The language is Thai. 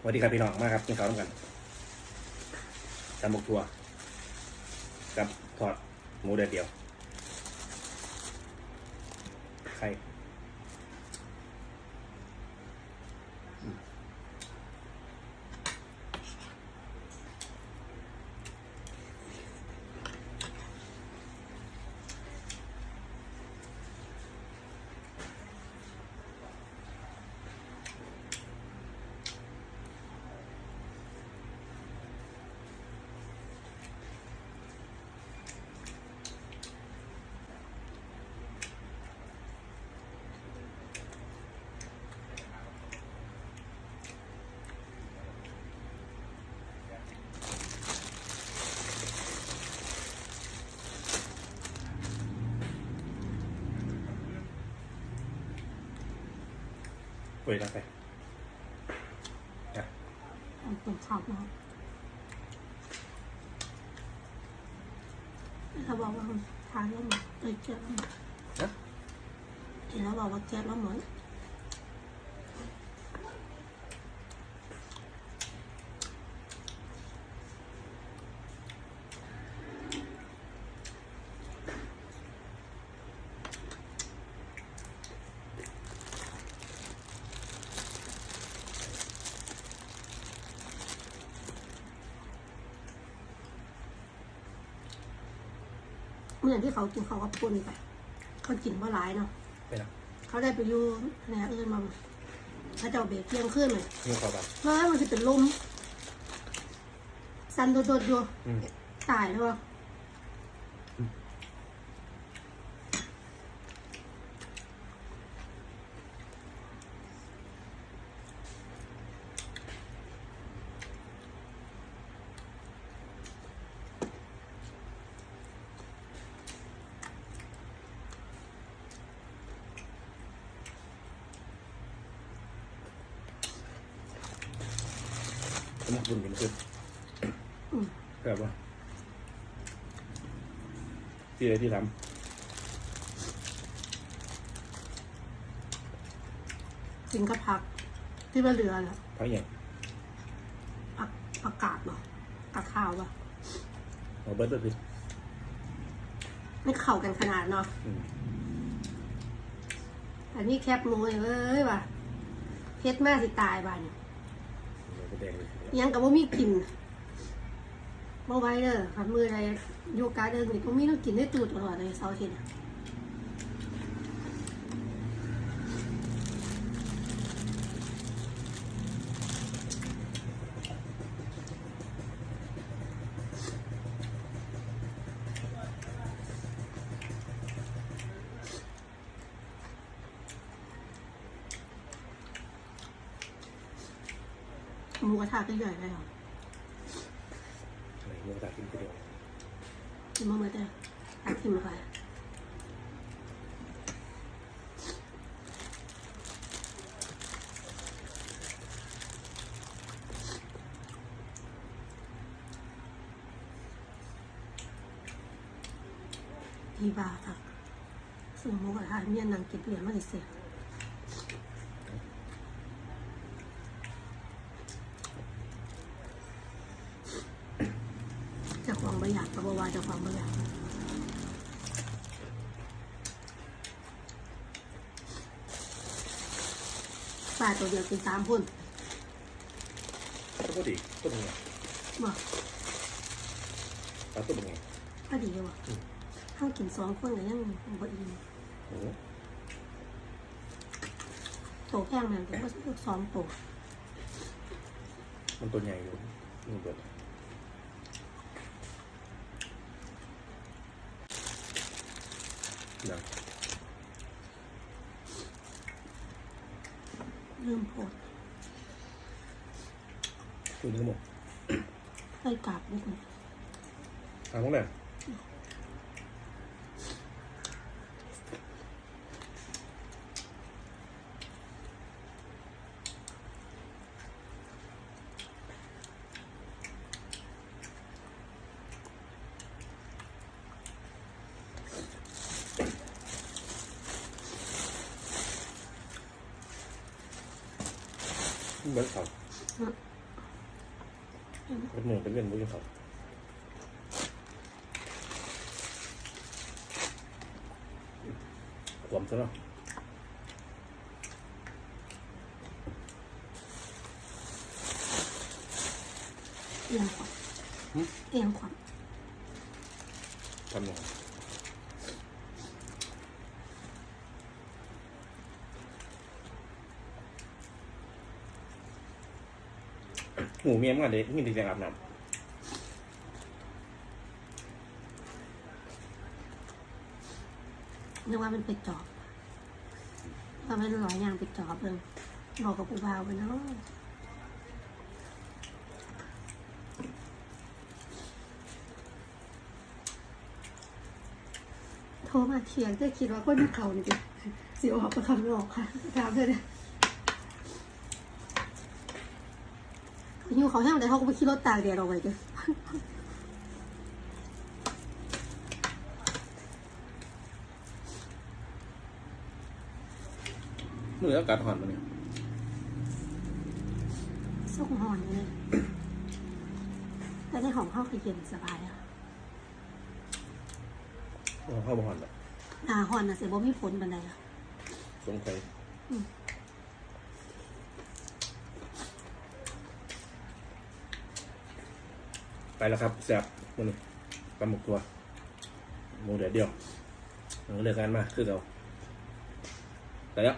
สวัสดีครับพี่น้องมาครับกินข้าวร่วมกันตำบกทัวกับทอดหมูแดดเดียวไข่ ปุยกันไปอะมันเป็นข้าวเนาะเขาบอกว่ามันทานแล้วหมดเอ้ยแก้แล้วหมดนะเห็นแล้วบอกว่าแก้แล้วหมด เมื่อที่เขากินเขาก็ปุ่นไป เขากินว่าร้ายเนาะไปนะเขาได้ไปอยู่แหนเอิญมาเขาจะเอาเบรกเที่ยงขึ้นเลยนี่ข้าวบ้านเพราะว่ามันจะเป็นลมสันโดดๆอยู่อืมตายแล้ว มุกบุญกันคืออืมแบบว่าที่อะไรที่ทกินกับผัก ที่ว่าเหลือน่ะำเพราะอย่างผักผักกาดเนาะกับข้าวป่ะเอาเบิร์ดก็คือไม่เข้ากันขนาดเนาะอืมอันนี้แคบหมูเนี่ยเอ้ยว่ะเพชรมากสิตายบ้านเนี่ยเดี๋ยวก็ แดงเลยยังกับว่ามีกลิ่นเมื่อไว้เด้อขัดมืออะไรโยกาเดินนี่ก็มีต้องกินได้ตูดตลอดเลยเสาร์อาทิตย์อะ หมูกระทะก็ใหญ่เลยเหรออะไรเมื่อตากินคนเดียวกินมาเมื่อเด้อตักทิมไปพี่บาค่ะซึ่งหมูกระทะเมียนางกินเปลี่ยนมาเสีย เจะความประหยัดก็บอกว่าเจะความประหยัดปลาตัวเดียวกินสามคนก็ดีก็เป็นไงบอกปลาตัวเป็นไงก็ดีว่ะอืมข้าวกินสองคนก็ยังบ่อิ่มโอ้โหโตแพงนั่นแต่ก็ซื้อสองโตมันตัวใหญ่อยู่นี่เบิร์ด นะลืมโพดคุณนึกหมดเคยกราบนิดหนึงทางพวกนั้น เบิร์ดเขาเป็นหนึ่งเป็นเรื่องเบิร์ดเขาความซะเนาะเอียงขวัญเอียงขวัญทำยังไง หมูเมียมกันเด็กมีแต่เสียงอาบน้นึกว่ามันไปจอบว่ามันร้อยยางไปจอบเลยบอกกับกูบาวไปเนาะโทรมาเถียงจะคิดว่าคนเขานี่จะสิออกไปข้างนอกค่ะถามเลยนะ หิวเขาแห้งแต่เขาก็ไปขี่รถตากแดดออกไปเลยำมืออากาศหอนมาเนี่ยส่งหอนเลยแต่ในของเข้าคือเย็นสบายอะเข้ามาหอนแบบหนาหอนนะเสียบ่มีฝนบันไดอะสงสัย อืม ไปแล้วครับแซ่บมือนี่ปลาหมึกตัวหมูเดียวเดียวหนูเลิกงานมาคือเราไปแล้ว